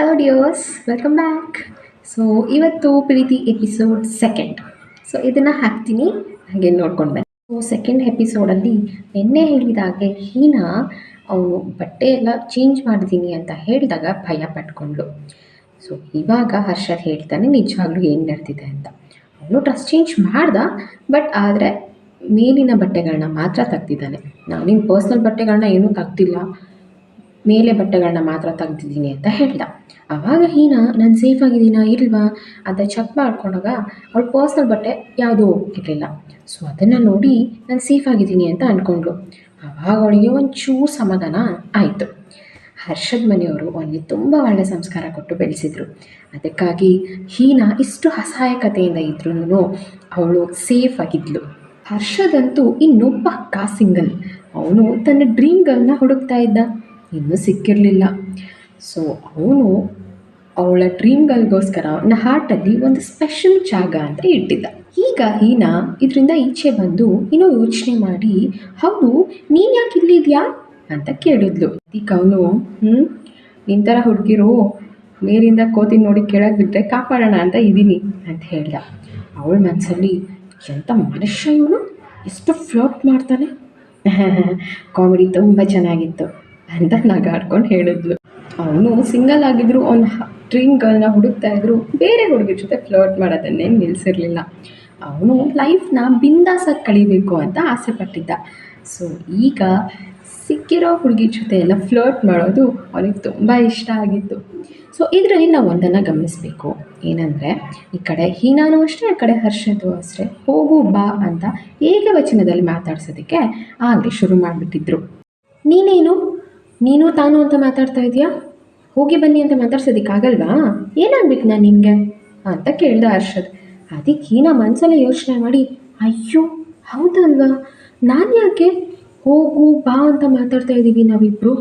Hello ಡಿಯೋಸ್ welcome back so ಇವತ್ತು ಪ್ರೀತಿ ಎಪಿಸೋಡ್ ಸೆಕೆಂಡ್ ಸೊ ಇದನ್ನು ಹಾಕ್ತೀನಿ. ಹಾಗೆ ನೋಡ್ಕೊಂಡು ಬನ್ನಿ. ಸೊ ಸೆಕೆಂಡ್ ಎಪಿಸೋಡಲ್ಲಿ ನಿನ್ನೆ ಹೇಳಿದಾಗೆ ಹೀನಾ ಅವನು ಬಟ್ಟೆ ಎಲ್ಲ ಚೇಂಜ್ ಮಾಡಿದ್ದೀನಿ ಅಂತ ಹೇಳಿದಾಗ ಭಯ ಪಟ್ಕೊಂಡ್ಳು. ಸೊ ಇವಾಗ ಹರ್ಷದ್ ಹೇಳ್ತಾನೆ, ನಿಜವಾಗ್ಲೂ ಏನು ನಡೆದಿದೆ ಅಂತ. ಅವನು ಡ್ರೆಸ್ ಚೇಂಜ್ ಮಾಡ್ದ ಬಟ್ ಆದರೆ ಮೇಲಿನ ಬಟ್ಟೆಗಳನ್ನ ಮಾತ್ರ ತೆಗ್ದಿದ್ದಾನೆ. ನಾನು ನಿನ್ನ ಪರ್ಸ್ನಲ್ ಬಟ್ಟೆಗಳನ್ನ ಏನೂ ತೆಗ್ದಿಲ್ಲ. ಮೇಲೆ ಬಟ್ಟೆಗಳನ್ನ ಮಾತ್ರ ತೆಗ್ದಿದ್ದೀನಿ ಅಂತ ಹೇಳ್ದ. ಆವಾಗ ಹೀನಾ, ನಾನು ಸೇಫ್ ಆಗಿದ್ದೀನಾ ಇಲ್ವಾ? ಅಂತ ಚೆಕ್ ಮಾಡ್ಕೊಂಡಾಗ ಅವಳ ಪರ್ಸ್ನಲ್ ಬಟ್ಟೆ ಯಾವುದೂ ಇರಲಿಲ್ಲ. ಸೊ ಅದನ್ನು ನೋಡಿ ನಾನು ಸೇಫ್ ಆಗಿದ್ದೀನಿ ಅಂತ ಅಂದ್ಕೊಂಡ್ಳು ಆವಾಗ ಅವಳಿಗೆ ಒಂಚೂರು ಸಮಾಧಾನ ಆಯಿತು. ಹರ್ಷದ್ ಮನೆಯವರು ಅವನಿಗೆ ತುಂಬ ಒಳ್ಳೆಯ ಸಂಸ್ಕಾರ ಕೊಟ್ಟು ಬೆಳೆಸಿದ್ರು. ಅದಕ್ಕಾಗಿ ಹೀನಾ ಇಷ್ಟು ಅಸಹಾಯಕತೆಯಿಂದ ಇದ್ರೂ ಅವಳು ಸೇಫ್ ಆಗಿದ್ಲು. ಹರ್ಷದಂತೂ ಇನ್ನೂ ಪಕ್ಕಾ ಸಿಂಗಲ್ ಅವನು ತನ್ನ ಡ್ರೀಮ್ ಗರ್ಲ್ನ ಹುಡುಕ್ತಾ ಇದ್ದ. ಇನ್ನೂ ಸಿಕ್ಕಿರಲಿಲ್ಲ. ಸೊ ಅವನು ಅವಳ ಡ್ರೀಮ್ ಗರ್ಲ್ಗೋಸ್ಕರ ಅವನ ಹಾರ್ಟಲ್ಲಿ ಒಂದು ಸ್ಪೆಷಲ್ ಜಾಗ ಅಂತ ಇಟ್ಟಿದ್ದ. ಈಗ ಹೀನಾ ಇದರಿಂದ ಈಚೆ ಬಂದು ಇನ್ನೂ ಯೋಚನೆ ಮಾಡಿ, ಹೌದು, ನೀನು ಯಾಕೆ ಇಲ್ಲಿದ್ಯಾ ಅಂತ ಕೇಳಿದ್ಲು. ಅದಕ್ಕೆ ಅವನು ಹ್ಞೂ ನಿನ್ನ ಥರ ಹುಡುಗಿರು, ಮೇಲಿಂದ ಕೋತಿ ನೋಡಿ ಕೆಳಗೆ ಬಿದ್ದರೆ ಕಾಪಾಡೋಣ ಅಂತ ಇದ್ದೀನಿ ಅಂತ ಹೇಳ್ದ. ಅವಳ ಮನಸ್ಸಲ್ಲಿ ಎಂಥ ಮನುಷ್ಯ ಇವನು? ಎಷ್ಟು ಫ್ಲೋಟ್ ಮಾಡ್ತಾನೆ? ಕಾಮಿಡಿ ತುಂಬ ಚೆನ್ನಾಗಿತ್ತು. ಅಂತ ನಗಾಡ್ಕೊಂಡು ಹೇಳಿದ್ಲು. ಅವನು ಸಿಂಗಲ್ ಆಗಿದ್ರು, ಅವ್ನು ಡ್ರೀಮ್ ಗರ್ಲ್ನ ಹುಡುಕ್ತಾ ಇದ್ರು, ಬೇರೆ ಹುಡುಗಿ ಜೊತೆ ಫ್ಲರ್ಟ್ ಮಾಡೋದನ್ನೇ ನಿಲ್ಲಿಸಿರ್ಲಿಲ್ಲ ಅವನು ಲೈಫ್ನ ಬಿಂದಾಸಾಗಿ ಕಳಿಬೇಕು ಅಂತ ಆಸೆ ಪಟ್ಟಿದ್ದ. ಸೊ ಈಗ ಸಿಕ್ಕಿರೋ ಹುಡುಗಿ ಜೊತೆ ಎಲ್ಲ ಫ್ಲರ್ಟ್ ಮಾಡೋದು ಅವನಿಗೆ ತುಂಬ ಇಷ್ಟ ಆಗಿತ್ತು. ಸೊ ಇದರಲ್ಲಿ ನಾವು ಒಂದನ್ನು ಗಮನಿಸಬೇಕು. ಏನಂದರೆ, ಈ ಕಡೆ ಹೀನಾನು ಅಷ್ಟೇ ಆ ಕಡೆ ಹರ್ಷದು ಅಷ್ಟೇ. ಹೋಗು, ಬಾ ಅಂತ ಏಕವಚನದಲ್ಲಿ ಮಾತಾಡ್ಸೋದಕ್ಕೆ ಆಗಲೇ ಶುರು ಮಾಡಿಬಿಟ್ಟಿದ್ರು. ನೀನೇನು? ನೀನು ತಾನು ಅಂತ ಮಾತಾಡ್ತಾ ಇದೆಯಾ? ಹೋಗಿ ಬನ್ನಿ ಅಂತ ಮಾತಾಡ್ಸೋದಿಕ್ಕಾಗಲ್ವಾ? ಏನಾಗ್ಬೇಕು ನಾನು ನಿಮಗೆ ಅಂತ ಕೇಳ್ದ ಹರ್ಷದ್. ಅದಕ್ಕೆ ನಾ ಮನಸ್ಸಲ್ಲೇ ಯೋಚನೆ ಮಾಡಿ, ಅಯ್ಯೋ, ಹೌದಲ್ವಾ? ನಾನು ಯಾಕೆ? ಹೋಗು, ಬಾ ಅಂತ ಮಾತಾಡ್ತಾ ಇದ್ದೀವಿ ನಾವಿಬ್ಬರು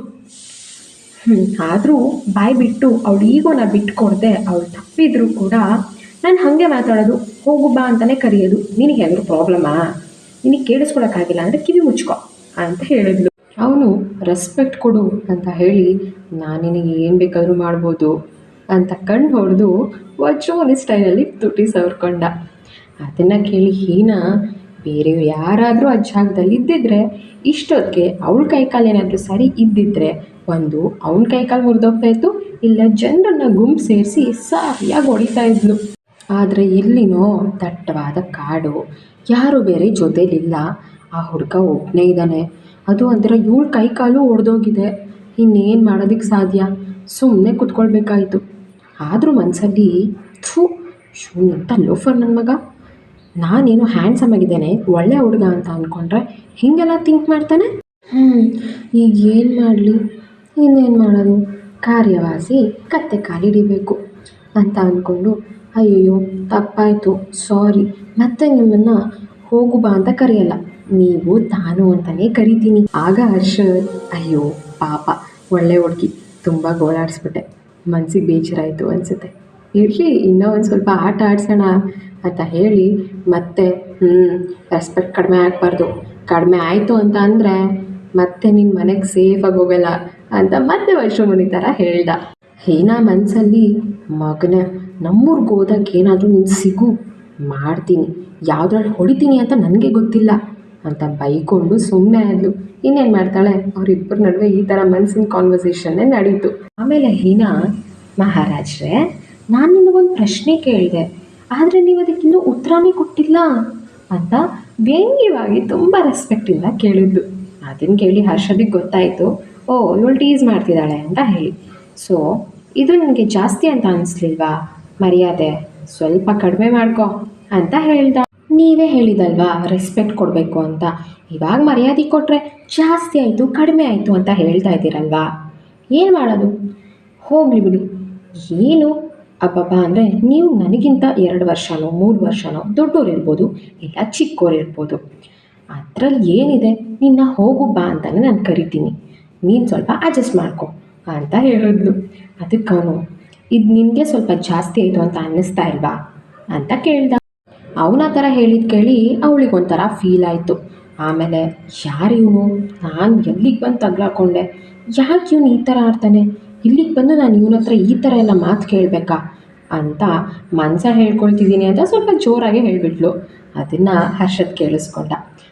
ಹ್ಞೂ ಆದರೂ ಬಾಯ್ ಬಿಟ್ಟು ಅವಳು ಈಗೋನ ಬಿಟ್ಕೊಡ್ದೆ ಅವಳು ತಪ್ಪಿದ್ರು ಕೂಡ ನಾನು ಹಾಗೆ ಮಾತಾಡೋದು, ಹೋಗು, ಬಾ ಅಂತಲೇ ಕರೆಯೋದು. ನಿನಗೆ ಏನಾದರೂ ಪ್ರಾಬ್ಲಮಾ? ನಿನಗೆ ಕೇಳಿಸ್ಕೊಳಕ್ಕಾಗಿಲ್ಲ ಅಂದರೆ ಕಿವಿ ಮುಚ್ಕೊ ಅಂತ ಹೇಳಿದ್ಲು. ಅವನು ರೆಸ್ಪೆಕ್ಟ್ ಕೊಡು ಅಂತ ಹೇಳಿ, ನಾನು ನಿನಗೆ ಏನು ಬೇಕಾದರೂ ಮಾಡ್ಬೋದು ಅಂತ ಕಂಡು ಹೊಡೆದು ವಜ್ರೋಲಿ ಸ್ಟೈಲಲ್ಲಿ ತುಟಿ ಸವರ್ಕೊಂಡ. ಅದನ್ನು ಕೇಳಿ ಹೀನಾ ಬೇರೆ ಯಾರಾದರೂ ಆ ಜಾಗದಲ್ಲಿ ಇದ್ದಿದ್ರೆ ಇಷ್ಟೊತ್ತಿಗೆ ಅವಳ ಕೈಕಾಲು ಏನಾದರೂ ಸರಿ ಇದ್ದಿದ್ರೆ ಒಂದು ಅವನ ಕೈಕಾಲು ಮುರಿದೋಗ್ತಾ ಇತ್ತು, ಇಲ್ಲ ಜನರನ್ನ ಗುಂಪು ಸೇರಿಸಿ ಸರಿಯಾಗಿ ಹೊಡಿತಾ ಇದ್ಲು. ಆದರೆ ಇಲ್ಲಿನೋ ದಟ್ಟವಾದ ಕಾಡು, ಯಾರು ಬೇರೆ ಜೊತೆಲಿಲ್ಲ. ಆ ಹುಡುಗ ಒಬ್ಬನೇ ಇದ್ದಾನೆ ಅದು ಒಂಥರ ಇವಳ ಕೈ ಕಾಲು ಒಡೆದೋಗಿದೆ. ಇನ್ನೇನು ಮಾಡೋದಕ್ಕೆ ಸಾಧ್ಯ? ಸುಮ್ಮನೆ ಕುತ್ಕೊಳ್ಬೇಕಾಯಿತು. ಆದರೂ ಮನಸ್ಸಲ್ಲಿ ಥೂ ಶೂನ್ಯಂತ ಲೋಫರ್ ನನ್ನ ಮಗ. ನಾನೇನು ಹ್ಯಾಂಡ್ಸಮ್ ಆಗಿದ್ದೇನೆ, ಒಳ್ಳೆ ಹುಡುಗ ಅಂತ ಅಂದ್ಕೊಂಡ್ರೆ ಹೀಗೆಲ್ಲ ಥಿಂಕ್ ಮಾಡ್ತಾನೆ? ಹ್ಞೂ ಈಗ ಏನು ಮಾಡಲಿ? ಇನ್ನೇನು ಮಾಡೋದು? ಕಾರ್ಯವಾಸಿ ಕತ್ತೆ ಕಾಲಿಡಿಬೇಕು ಅಂತ ಅಂದ್ಕೊಂಡು ಅಯ್ಯಯ್ಯೋ, ತಪ್ಪಾಯಿತು ಸಾರಿ ಮತ್ತೆ ನಿಮ್ಮನ್ನು ಹೋಗು ಬಾ ಅಂತ ಕರೆಯಲ್ಲ. ನೀವು ತಾನು ಅಂತಲೇ ಕರಿತೀನಿ. ಆಗ ಹರ್ಷದ್ ಅಯ್ಯೋ, ಪಾಪ, ಒಳ್ಳೆ ಹುಡುಗಿ, ತುಂಬ ಗೋಳಾಡಿಸ್ಬಿಟ್ಟೆ ಮನ್ಸಿಗೆ ಬೇಜಾರಾಯಿತು ಅನಿಸುತ್ತೆ. ಇರಲಿ, ಇನ್ನೂ ಒಂದು ಸ್ವಲ್ಪ ಆಟ ಆಡ್ಸೋಣ ಅಂತ ಹೇಳಿ, ಮತ್ತೆ ಹ್ಞೂ ರೆಸ್ಪೆಕ್ಟ್ ಕಡಿಮೆ ಆಗಬಾರ್ದು. ಕಡಿಮೆ ಆಯಿತು ಅಂತ ಅಂದರೆ, ಮತ್ತೆ ನಿನ್ನ ಮನೆಗೆ ಸೇಫಾಗಿ ಹೋಗಲ್ಲ ಅಂತ ಮತ್ತೆ ವೈಷ್ಣವನಿ ಥರ ಹೇಳ್ದ. ಹೀನಾ ಮನಸ್ಸಲ್ಲಿ ಮಗನ, ನಮ್ಮೂರ್ಗೆ ಹೋದಾಗ ಏನಾದರೂ ನೀನು ಸಿಗು, ಮಾಡ್ತೀನಿ. ಯಾವುದ್ರಲ್ಲಿ ಹೊಡಿತೀನಿ ಅಂತ ನನಗೆ ಗೊತ್ತಿಲ್ಲ. ಅಂತ ಬೈಕೊಂಡು ಸುಮ್ಮನೆ ಆದ್ಲು ಇನ್ನೇನು ಮಾಡ್ತಾಳೆ? ಅವರಿಬ್ಬರ ನಡುವೆ ಈ ಥರ ಮನಸ್ಸಿನ ಕಾನ್ವರ್ಸೇಷನ್ನೇ ನಡೀತು. ಆಮೇಲೆ ಹೀನಾ, ಮಹಾರಾಜ್ರೆ, ನಾನು ನಿಮಗೊಂದು ಪ್ರಶ್ನೆ ಕೇಳಿದೆ. ಆದರೆ ನೀವು ಅದಕ್ಕಿನ್ನೂ ಉತ್ತರನೇ ಕೊಟ್ಟಿಲ್ಲ ಅಂತ ವ್ಯಂಗ್ಯವಾಗಿ ತುಂಬ ರೆಸ್ಪೆಕ್ಟಿಂದ ಕೇಳಿದ್ಲು. ಅದನ್ನು ಕೇಳಿ ಹರ್ಷದಿಗೆ ಗೊತ್ತಾಯಿತು. ಓ, ಇವಳು ಟೀಸ್ ಮಾಡ್ತಿದ್ದಾಳೆ ಅಂತ ಹೇಳಿ. ಸೊ ಇದು ನನಗೆ ಜಾಸ್ತಿ ಅಂತ ಅನಿಸ್ಲಿಲ್ವಾ? ಮರ್ಯಾದೆ ಸ್ವಲ್ಪ ಕಡಿಮೆ ಮಾಡ್ಕೋ ಅಂತ ಹೇಳ್ದ. ನೀವೇ ಹೇಳಿದಲ್ವಾ ರೆಸ್ಪೆಕ್ಟ್ ಕೊಡಬೇಕು ಅಂತ. ಇವಾಗ ಮರ್ಯಾದೆ ಕೊಟ್ಟರೆ ಜಾಸ್ತಿ ಆಯಿತು, ಕಡಿಮೆ ಆಯಿತು ಅಂತ ಹೇಳ್ತಾ ಇದ್ದೀರಲ್ವಾ? ಏನು ಮಾಡೋದು? ಹೋಗಲಿ ಬಿಡಿ. ಏನು? ಅಬ್ಬಬ್ಬ, ಅಂದರೆ ನೀವು ನನಗಿಂತ ಎರಡು ವರ್ಷನೋ, ಮೂರು ವರ್ಷನೋ ದೊಡ್ಡೋರು ಇರ್ಬೋದು, ಇಲ್ಲ ಚಿಕ್ಕೋರು ಇರ್ಬೋದು. ಅದರಲ್ಲಿ ಏನಿದೆ? ನಿನ್ನ ಹೋಗು ಬಾ ಅಂತಲೇ ನಾನು ಕರಿತೀನಿ. ನೀನು ಸ್ವಲ್ಪ ಅಡ್ಜಸ್ಟ್ ಮಾಡ್ಕೊ ಅಂತ ಹೇಳಿದ್ಲು. ಅದಕ್ಕೆ ಇದು ನಿನಗೆ ಸ್ವಲ್ಪ ಜಾಸ್ತಿ ಆಯಿತು ಅಂತ ಅನ್ನಿಸ್ತಾ ಇಲ್ವಾ? ಅಂತ ಕೇಳ್ದ. ಅವನ ಥರ ಹೇಳಿದ ಕೇಳಿ ಅವಳಿಗೆ ಒಂಥರ ಫೀಲ್ ಆಯಿತು. ಆಮೇಲೆ, ಯಾರು ಇವನು? ನಾನು ಎಲ್ಲಿಗೆ ಬಂದು ತಗ್ಲಾಕೊಂಡೆ? ಯಾಕೆ ಇವನು ಈ ಥರ ಆಡ್ತಾನೆ? ಇಲ್ಲಿಗೆ ಬಂದು ನಾನು ಇವನ ಹತ್ರ ಈ ಥರ ಎಲ್ಲ ಮಾತು ಕೇಳಬೇಕಾ? ಅಂತ ಮನಸ ಹೇಳ್ಕೊಳ್ತಿದ್ದೀನಿ ಅಂತ ಸ್ವಲ್ಪ ಜೋರಾಗಿ ಹೇಳಿಬಿಟ್ಲು. ಅದನ್ನು ಹರ್ಷದ್ ಕೇಳಿಸ್ಕೊಂಡ.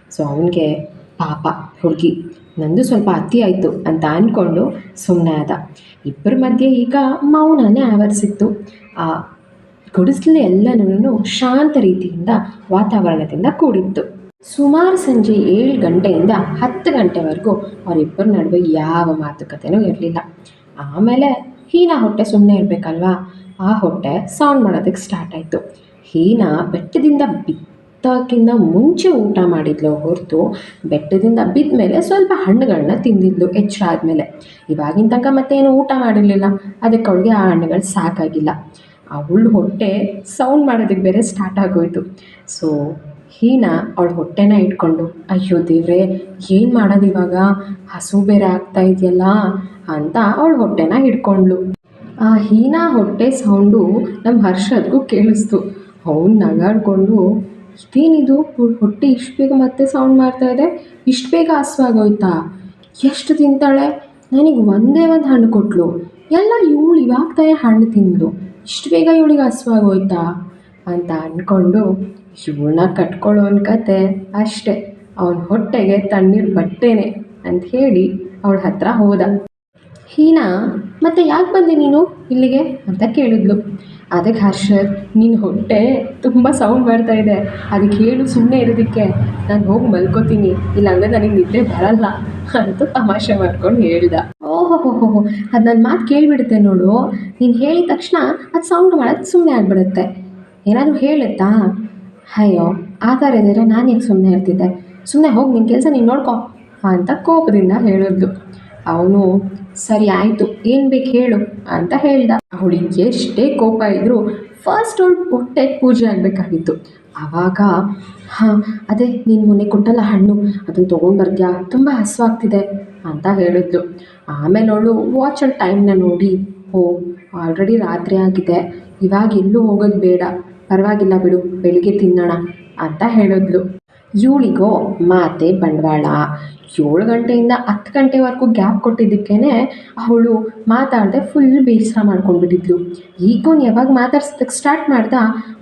ಸೊ ಅವನಿಗೆ, ಪಾಪ, ಹುಡುಗಿ, ನಂದು ಸ್ವಲ್ಪ ಅತಿ ಆಯಿತು ಅಂತ ಅಂದ್ಕೊಂಡು ಸುಮ್ಮನೆ ಆದ. ಇಬ್ಬರ ಮಧ್ಯೆ ಈಗ ಮೌನನೇ ಆವರಿಸಿತ್ತು. ಗುಡಿಸಲು ಎಲ್ಲನೂ ಶಾಂತ ರೀತಿಯಿಂದ ವಾತಾವರಣದಿಂದ ಕೂಡಿತ್ತು. ಸುಮಾರು ಸಂಜೆ ಏಳು ಗಂಟೆಯಿಂದ ಹತ್ತು ಗಂಟೆವರೆಗೂ ಅವರಿಬ್ಬರ ನಡುವೆ ಯಾವ ಮಾತುಕತೆನೂ ಇರಲಿಲ್ಲ. ಆಮೇಲೆ ಹೀನಾ ಹೊಟ್ಟೆ ಸುಮ್ಮನೆ ಇರಬೇಕಲ್ವಾ? ಆ ಹೊಟ್ಟೆ ಸೌಂಡ್ ಮಾಡೋದಕ್ಕೆ ಸ್ಟಾರ್ಟ್ ಆಯಿತು. ಹೀನಾ ಬೆಟ್ಟದಿಂದ ಬಿತ್ತಕ್ಕಿಂತ ಮುಂಚೆ ಊಟ ಮಾಡಿದ್ಲು ಹೊರತು ಬೆಟ್ಟದಿಂದ ಬಿದ್ದ ಮೇಲೆ ಸ್ವಲ್ಪ ಹಣ್ಣುಗಳನ್ನ ತಿಂದಿದ್ಲು ಎಚ್ಚರ ಆದಮೇಲೆ ಇವಾಗಿನ ತನಕ ಮತ್ತೇನು ಊಟ ಮಾಡಿರಲಿಲ್ಲ. ಅದಕ್ಕೆ ಅವಳಿಗೆ ಆ ಹಣ್ಣುಗಳು ಸಾಕಾಗಿಲ್ಲ. ಅವಳ ಹೊಟ್ಟೆ ಸೌಂಡ್ ಮಾಡೋದಕ್ಕೆ ಬೇರೆ ಸ್ಟಾರ್ಟ್ ಆಗೋಯ್ತು. ಸೊ ಹೀನಾ ಅವಳ ಹೊಟ್ಟೆನ ಇಟ್ಕೊಂಡು, ಅಯ್ಯೋ ದೇವ್ರೆ, ಏನು ಮಾಡೋದು ಇವಾಗ? ಹಸು ಬೇರೆ ಆಗ್ತಾ ಇದೆಯಲ್ಲ? ಅಂತ ಅವಳ ಹೊಟ್ಟೆನ ಹಿಡ್ಕೊಂಡ್ಳು. ಆ ಹೀನಾ ಹೊಟ್ಟೆ ಸೌಂಡು ನಮ್ಮ ಹರ್ಷದ್ಗೂ ಕೇಳಿಸ್ತು. ಅವ್ನು ನಗಾಡ್ಕೊಂಡು, ಇದೇನಿದು? ಹೊಟ್ಟೆ ಇಷ್ಟು ಬೇಗ ಮತ್ತೆ ಸೌಂಡ್ ಮಾಡ್ತಾ ಇದೆ? ಇಷ್ಟು ಬೇಗ ಹಸುವಾಗೋಯ್ತಾ ಎಷ್ಟು ತಿಂತಾಳೆ? ನನಗೆ ಒಂದೇ ಒಂದು ಹಣ್ಣು ಕೊಟ್ಲು. ಎಲ್ಲ ಇವಳು ಇವಾಗ ತಾನೇ ಹಣ್ಣು ತಿಂದ್ಲು ಇಷ್ಟು ಬೇಗ ಇವಳಿಗೆ ಹಸಿವಾಗೋಯ್ತಾ ಅಂತ ಅಂದ್ಕೊಂಡು ಇವಳನ್ನ ಕಟ್ಕೊಳ್ಳೋನ್ ಕತೆ ಅಷ್ಟೇ. ಅವನ ಹೊಟ್ಟೆಗೆ ತಣ್ಣೀರು ಬಟ್ಟೆನೆ ಅಂತ ಹೇಳಿ ಅವಳ ಹತ್ರ ಹೋದ. ಹೀನಾ, ಮತ್ತೆ ಯಾಕೆ ಬಂದೆ ನೀನು ಇಲ್ಲಿಗೆ ಅಂತ ಕೇಳಿದ್ಲು. ಅದಕ್ಕೆ ಹರ್ಷದ್ ನಿನ್ನ ಹೊಟ್ಟೆ ತುಂಬ ಸೌಂಡ್ ಬರ್ತಾ ಇದೆ. ಅದಕ್ಕೆ ಹೇಳು ಸುಮ್ಮನೆ ಇರೋದಕ್ಕೆ. ನಾನು ಹೋಗಿ ಮಲ್ಕೋತೀನಿ. ಇಲ್ಲಾಂದರೆ ನನಗೆ ನಿದ್ದೆ ಬರಲ್ಲ ಅಂತ ತಮಾಷೆ ಮಾಡ್ಕೊಂಡು ಹೇಳ್ದ. ಓಹೋ ಅದು ನನ್ನ ಮಾತು ಕೇಳಿಬಿಡುತ್ತೆ ನೋಡು. ನೀನು ಹೇಳಿದ ತಕ್ಷಣ ಅದು ಸೌಂಡ್ ಮಾಡೋದು ಸುಮ್ಮನೆ ಆಗಿಬಿಡುತ್ತೆ. ಏನಾದರೂ ಹೇಳುತ್ತಾ? ಅಯ್ಯೋ ಆ ಥರ ಇದ್ದರೆ ನಾನು ಯಾಕೆ ಸುಮ್ಮನೆ ಇರ್ತಿದ್ದೆ? ಸುಮ್ಮನೆ ಹೋಗಿ ನಿನ್ನ ಕೆಲಸ ನೀನು ನೋಡ್ಕೊ ಅಂತ ಕೋಪದಿಂದ ಹೇಳಿದ್ಲು. ಅವನು, ಸರಿ ಆಯಿತು, ಏನು ಬೇಕು ಹೇಳು ಅಂತ ಹೇಳ್ದ. ಅವಳಿಗೆ ಎಷ್ಟೇ ಕೋಪ ಇದ್ದರೂ ಫಸ್ಟ್ ಅವಳು ಹೊಟ್ಟೆ ಪೂಜೆ ಆಗಬೇಕಾಗಿತ್ತು. ಆವಾಗ, ಹಾಂ, ಅದೇ, ನೀನು ಮೊನ್ನೆ ಕೊಟ್ಟಲ್ಲ ಹಣ್ಣು ಅದನ್ನು ತೊಗೊಂಡ್ಬರ್ತೀಯಾ ತುಂಬ ಹಸುವಾಗ್ತಿದೆ. ಅಂತ ಹೇಳಿದ್ಲು ಆಮೇಲೆ ಅವಳು ವಾಚಲ್ಲಿ ಟೈಮ್ನ ನೋಡಿ ಓ ಆಲ್ರೆಡಿ ರಾತ್ರಿ ಆಗಿದೆ. ಇವಾಗ ಎಲ್ಲೂ ಹೋಗೋದು ಬೇಡ. ಪರವಾಗಿಲ್ಲ ಬಿಡು, ಬೆಳಿಗ್ಗೆ ತಿನ್ನೋಣ, ಅಂತ ಹೇಳಿದ್ಲು. ಇವಳಿಗೋ, ಮಾತೆ ಬಂಡವಾಳ. ಏಳು ಗಂಟೆಯಿಂದ ಹತ್ತು ಗಂಟೆವರೆಗೂ ಗ್ಯಾಪ್ ಕೊಟ್ಟಿದ್ದಕ್ಕೇ ಅವಳು ಮಾತಾಡದೆ ಫುಲ್ ಬೇಸರ ಮಾಡ್ಕೊಂಡ್ಬಿಟ್ಟಿದ್ಲು. ಈಗ ಯಾವಾಗ ಮಾತಾಡ್ಸೋದಕ್ಕೆ ಸ್ಟಾರ್ಟ್ ಮಾಡ್ದ,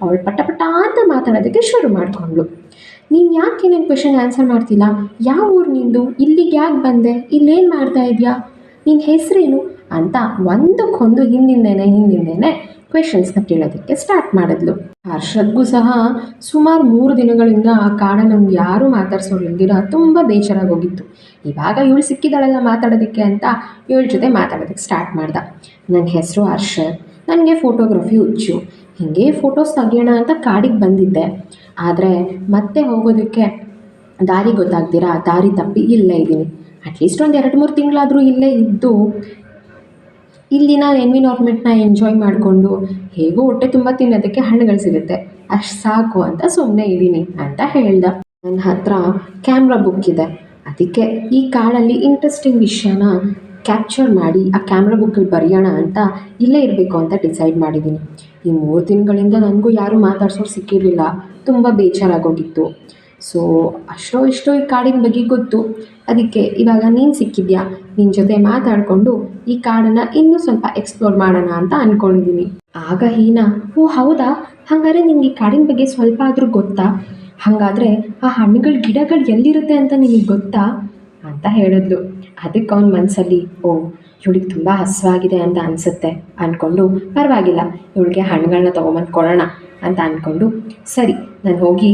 ಅವಳು ಪಟ ಪಟ ಅಂತ ಮಾತಾಡೋದಕ್ಕೆ ಶುರು ಮಾಡಿಕೊಂಡ್ಳು. ನೀನು ಯಾಕೆ ನನ್ನ ಕ್ವೆಶನ್ ಆನ್ಸರ್ ಮಾಡ್ತಿಲ್ಲ? ಯಾವ ಊರು ನಿಂದು? ಇಲ್ಲಿಗೆ ಯಾಕೆ ಬಂದೆ? ಇಲ್ಲೇನು ಮಾಡ್ತಾ ಇದೆಯಾ? ನಿನ್ನ ಹೆಸರೇನು? ಅಂತ ಒಂದಕ್ಕೊಂದು ಹಿಂದಿಂದೇನೆ ಹಿಂದಿಂದೇನೆ ಕ್ವೆಶನ್ಸ್ನ ಕೇಳೋದಕ್ಕೆ ಸ್ಟಾರ್ಟ್ ಮಾಡಿದ್ಲು. ಹರ್ಷದ್ಗೂ ಸಹ ಸುಮಾರು ಮೂರು ದಿನಗಳಿಂದ ಆ ನಮ್ಗೆ ಯಾರೂ ಮಾತಾಡ್ಸೋರಿಲ್ದಿರ ತುಂಬ ಬೇಜಾರಾಗಿ ಹೋಗಿತ್ತು. ಇವಾಗ ಇವಳು ಸಿಕ್ಕಿದಾಳಲ್ಲ ಮಾತಾಡೋದಕ್ಕೆ ಅಂತ ಇವಳ ಜೊತೆ ಮಾತಾಡೋದಕ್ಕೆ ಸ್ಟಾರ್ಟ್ ಮಾಡ್ದ. ನನ್ನ ಹೆಸರು ಹರ್ಷದ್. ನನಗೆ ಫೋಟೋಗ್ರಫಿ ಹುಚ್ಚು. ಹೀಗೆ ಫೋಟೋಸ್ ತೆಗಿಯೋಣ ಅಂತ ಕಾಡಿಗೆ ಬಂದಿದ್ದೆ. ಆದರೆ ಮತ್ತೆ ಹೋಗೋದಕ್ಕೆ ದಾರಿ ಗೊತ್ತಾಗ್ತೀರಾ ದಾರಿ ತಪ್ಪಿ ಇಲ್ಲೇ ಇದ್ದೀನಿ. ಅಟ್ಲೀಸ್ಟ್ ಒಂದು ಎರಡು ಮೂರು ತಿಂಗಳಾದರೂ ಇಲ್ಲೇ ಇದ್ದು ಇಲ್ಲಿನ ಎನ್ವಿನಾರ್ಮೆಂಟ್ನ ಎಂಜಾಯ್ ಮಾಡಿಕೊಂಡು ಹೇಗೂ ಹೊಟ್ಟೆ ತುಂಬ ತಿನ್ನೋದಕ್ಕೆ ಹಣ್ಣುಗಳು ಸಿಗುತ್ತೆ. ಅಷ್ಟು ಸಾಕು ಅಂತ ಸುಮ್ಮನೆ ಇದ್ದೀನಿ ಅಂತ ಹೇಳ್ದೆ. ನನ್ನ ಹತ್ರ ಕ್ಯಾಮ್ರಾ ಬುಕ್ ಇದೆ. ಅದಕ್ಕೆ ಈ ಕಾಡಲ್ಲಿ ಇಂಟ್ರೆಸ್ಟಿಂಗ್ ವಿಷಯನ ಕ್ಯಾಪ್ಚರ್ ಮಾಡಿ ಆ ಕ್ಯಾಮ್ರಾ ಬುಕ್ಕಲ್ಲಿ ಬರೆಯೋಣ ಅಂತ ಇಲ್ಲೇ ಇರಬೇಕು ಅಂತ ಡಿಸೈಡ್ ಮಾಡಿದ್ದೀನಿ. ಈ ಮೂರು ದಿನಗಳಿಂದ ನನಗೂ ಯಾರೂ ಮಾತಾಡ್ಸೋರು ಸಿಕ್ಕಿರಲಿಲ್ಲ. ತುಂಬ ಬೇಜಾರಾಗೋಗಿತ್ತು. ಸೊ ಅಷ್ಟೋ ಇಷ್ಟೋ ಈ ಕಾಡಿನ ಬಗ್ಗೆ ಗೊತ್ತು. ಅದಕ್ಕೆ ಇವಾಗ ನೀನು ಸಿಕ್ಕಿದ್ಯಾ? ನಿನ್ನ ಜೊತೆ ಮಾತಾಡಿಕೊಂಡು ಈ ಕಾಡನ್ನು ಇನ್ನೂ ಸ್ವಲ್ಪ ಎಕ್ಸ್ಪ್ಲೋರ್ ಮಾಡೋಣ ಅಂತ ಅಂದ್ಕೊಂಡಿದ್ದೀನಿ ಆಗ ಹೀನಾ, ಓ ಹೌದಾ? ಹಾಗಾದ್ರೆ ನಿಮಗೆ ಕಾಡಿನ ಬಗ್ಗೆ ಸ್ವಲ್ಪ ಆದರೂ ಗೊತ್ತಾ? ಹಾಗಾದರೆ ಆ ಹಣ್ಣುಗಳ ಗಿಡಗಳು ಎಲ್ಲಿರುತ್ತೆ ಅಂತ ನಿಮಗೆ ಗೊತ್ತಾ? ಅಂತ ಹೇಳಿದ್ಲು. ಅದಕ್ಕೆ ಅವನ ಮನಸ್ಸಲ್ಲಿ ಓ ಇವಳಿಗೆ ತುಂಬ ಹಸಿವಾಗಿದೆ ಅಂತ ಅನಿಸುತ್ತೆ. ಅಂದ್ಕೊಂಡು ಪರವಾಗಿಲ್ಲ, ಇವಳಿಗೆ ಹಣ್ಣುಗಳನ್ನ ತೊಗೊಂಬಂದು ಕೊಡೋಣ ಅಂತ ಅಂದ್ಕೊಂಡು ಸರಿ, ನಾನು ಹೋಗಿ,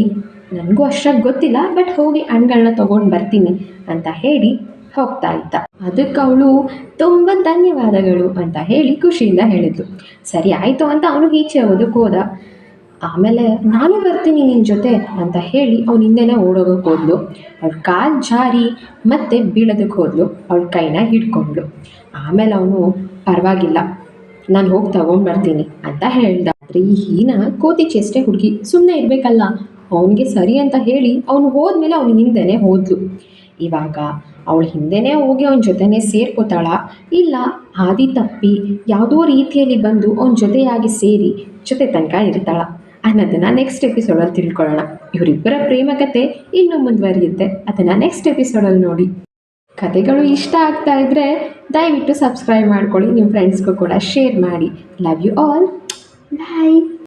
ನನಗೂ ಅಷ್ಟಾಗಿ ಗೊತ್ತಿಲ್ಲ, ಬಟ್ ಹೋಗಿ ಹಣ್ಣುಗಳನ್ನ ತೊಗೊಂಡು ಬರ್ತೀನಿ ಅಂತ ಹೇಳಿ ಹೋಗ್ತಾ ಇದ್ದ. ಅದಕ್ಕೆ ಅವಳು, ತುಂಬ ಧನ್ಯವಾದಗಳು ಅಂತ ಹೇಳಿ ಖುಷಿಯಿಂದ ಹೇಳಿದ್ಲು. ಸರಿ, ಆಯಿತು ಅಂತ ಅವನು ಈಚೆ ಹೋದಕ್ಕೆ ಹೋದ. ಆಮೇಲೆ ನಾನು ಬರ್ತೀನಿ ನಿನ್ನ ಜೊತೆ ಅಂತ ಹೇಳಿ ಅವ್ನು ಹಿಂದೆನೇ ಓಡೋಗಕ್ಕೆ ಹೋದ್ಲು. ಅವ್ಳ ಕಾಲು ಜಾರಿ ಮತ್ತೆ ಬೀಳೋದಕ್ಕೆ ಹೋದ್ಲು. ಅವ್ಳ ಕೈನ ಹಿಡ್ಕೊಂಡ್ಳು. ಆಮೇಲೆ ಅವನು, ಪರವಾಗಿಲ್ಲ. ನಾನು ಹೋಗಿ ತಗೊಂಡ್ಬರ್ತೀನಿ ಅಂತ ಹೇಳ್ದ. ಆದರೆ ಈ ಹೀನ ಕೋತಿ ಚೇಷ್ಟೆ ಹುಡುಗಿ ಸುಮ್ಮನೆ ಇರಬೇಕಲ್ಲ? ಅವನಿಗೆ ಸರಿ ಅಂತ ಹೇಳಿ ಅವನು ಹೋದ್ಮೇಲೆ ಅವನ ಹಿಂದೆನೇ ಹೋದ್ಲು. ಇವಾಗ ಅವಳ ಹಿಂದೆನೇ ಹೋಗಿ ಅವನ ಜೊತೆನೇ ಸೇರ್ಕೋತಾಳ. ಇಲ್ಲ ಹಾದಿ ತಪ್ಪಿ ಯಾವುದೋ ರೀತಿಯಲ್ಲಿ ಬಂದು ಅವನ ಜೊತೆಯಾಗಿ ಸೇರಿ ಜೊತೆ ತನಕ ಇರ್ತಾಳ. ಅನ್ನೋದನ್ನು ನೆಕ್ಸ್ಟ್ ಎಪಿಸೋಡಲ್ಲಿ ತಿಳ್ಕೊಳ್ಳೋಣ. ಇವರಿಬ್ಬರ ಪ್ರೇಮ ಕತೆ ಇನ್ನೂ ಮುಂದುವರಿಯುತ್ತೆ. ಅದನ್ನು ನೆಕ್ಸ್ಟ್ ಎಪಿಸೋಡಲ್ಲಿ ನೋಡಿ. ಕತೆಗಳು ಇಷ್ಟ ಆಗ್ತಾ ಇದ್ದರೆ ದಯವಿಟ್ಟು ಸಬ್ಸ್ಕ್ರೈಬ್ ಮಾಡ್ಕೊಳ್ಳಿ. ನಿಮ್ಮ ಫ್ರೆಂಡ್ಸ್ಗೂ ಕೂಡ ಶೇರ್ ಮಾಡಿ. Love you all bye